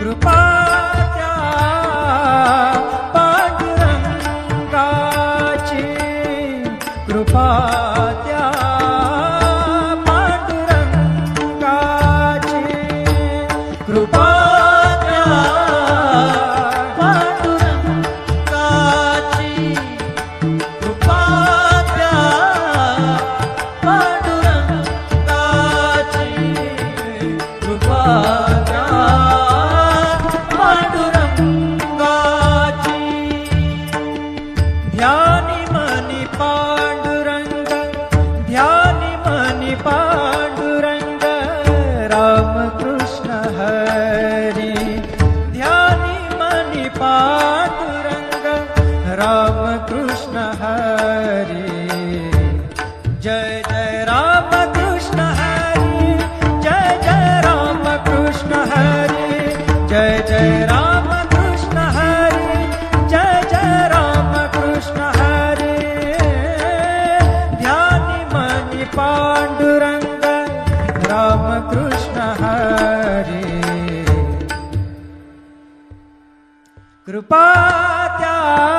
कृपा त्या पांडुरंगाची. कृपा त्या पांडुरंगाची. कृपा त्या पांडुरंगाची कृपा त्या पांडुरंगाची कृपा त्या पांडुरंगाची ध्यानी मनी पांडुरंग ध्यानी मनी पांडुरंग रामकृष्ण हरी ध्यानी मनी पांडुरंग रामकृष्ण हरी जय जय रामकृष्ण जय राम कृष्ण हरे, जय जय राम कृष्ण हरे। ध्यानि मनि राम कृष्ण हरे। कृपा त्या